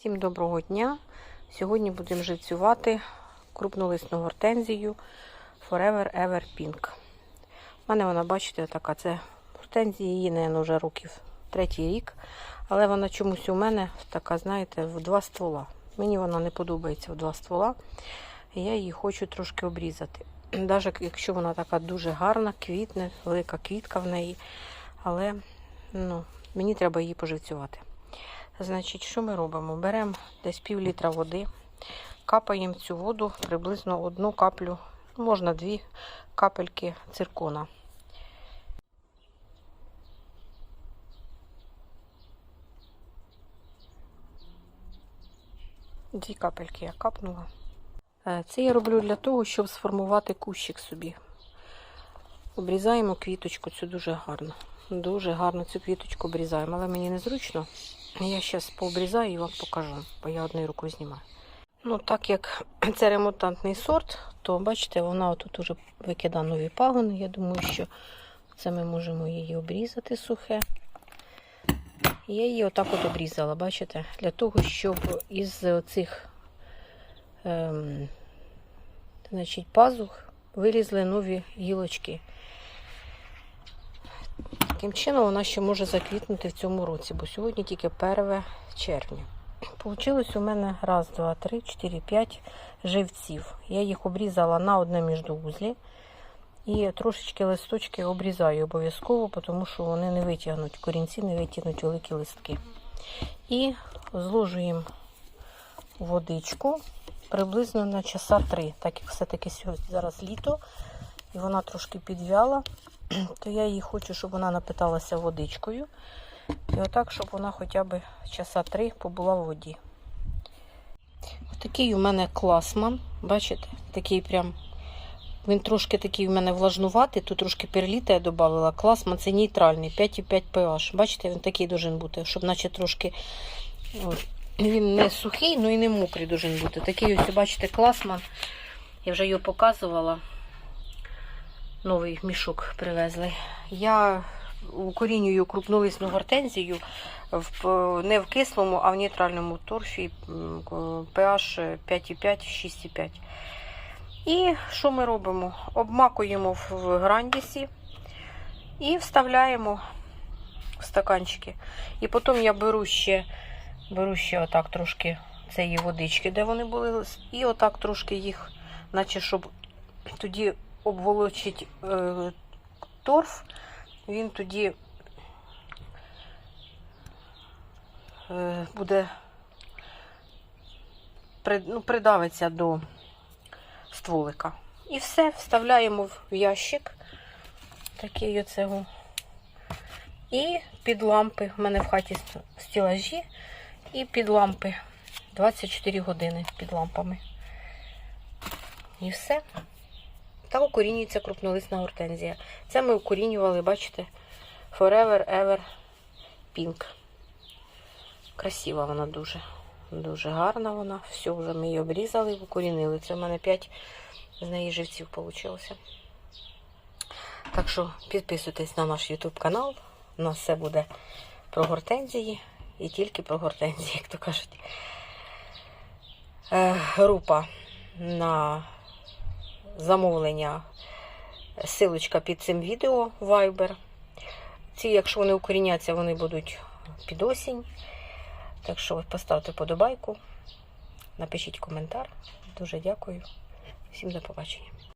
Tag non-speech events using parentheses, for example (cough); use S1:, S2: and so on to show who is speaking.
S1: Всім доброго дня! Сьогодні будемо живцювати крупнолисну гортензію Forever Ever Pink. У мене вона, бачите, така це гортензія, її, мабуть, вже років третій рік. Але вона чомусь у мене така, знаєте, в два ствола. Мені вона не подобається в два ствола. І я її хочу трошки обрізати. Навіть якщо вона така дуже гарна, квітне, велика квітка в неї. Але ну, мені треба її поживцювати. Значить, що ми робимо? Беремо десь пів літра води, капаємо цю воду приблизно одну каплю, можна дві капельки циркона. Дві капельки я капнула. Е, Це я роблю для того, щоб сформувати кущик собі. Обрізаємо квіточку, цю дуже гарно. Дуже гарно цю квіточку обрізаємо, але мені незручно. Я зараз пообрізаю і вам покажу, бо я одною рукою знімаю. Ну, так як (clears throat) це ремонтантний сорт, то бачите, вона тут уже викидає нові пагони. Я думаю, що це ми можемо її обрізати сухе. Я її отак от обрізала, бачите, для того, щоб із цих ем, значить, пазух вилізли нові гілочки. Таким чином вона ще може заквітнути в цьому році, бо сьогодні тільки 1 червня. Получилось у мене раз, два, три, чотири, п'ять живців. Я їх обрізала на одне міждоузлі. І трошечки листочки обрізаю обов'язково, тому що вони не витягнуть, корінці не витягнуть великі листки. І зложуємо водичку приблизно на часа три, так як все-таки зараз літо, і вона трошки підвяла то я її хочу, щоб вона напиталася водичкою. І отак, щоб вона хоча б часа три побула в воді. Такий у мене класман. Бачите? Такий прям. Він трошки такий у мене влажнуватий, тут трошки перліта я додавала. Класман це нейтральний, 5,5 pH. Бачите, він такий должен бути, щоб наче трошки. Ось. Він не сухий, ну і не мокрий должен бути. Такий ось, бачите, класман. Я вже його показувала новий мішок привезли. Я укорінюю крупнолисну гортензію не в кислому, а в нейтральному торфі pH 5,5, 6,5. І що ми робимо? Обмакуємо в грандісі і вставляємо в стаканчики. І потім я беру ще беру ще отак трошки цієї водички, де вони були, і отак трошки їх, наче щоб тоді обволочить е, торф, він тоді е, буде при, ну, придавиться до стволика. І все, вставляємо в ящик, такий оцего. І під лампи, в мене в хаті стілажі, і під лампи 24 години під лампами. І все. Та укорінюється крупнолисна гортензія. Це ми укорінювали, бачите, Forever Ever Pink. Красива вона дуже. Дуже гарна вона. Все, вже ми її обрізали, укорінили. Це в мене 5 з неї живців вийшло. Так що підписуйтесь на наш YouTube канал. У нас все буде про гортензії і тільки про гортензії, як то кажуть. Е, група на замовлення, силочка під цим відео Viber. Ці, якщо вони укоріняться, вони будуть під осінь. Так що поставте подобайку, напишіть коментар. Дуже дякую. Всім до побачення.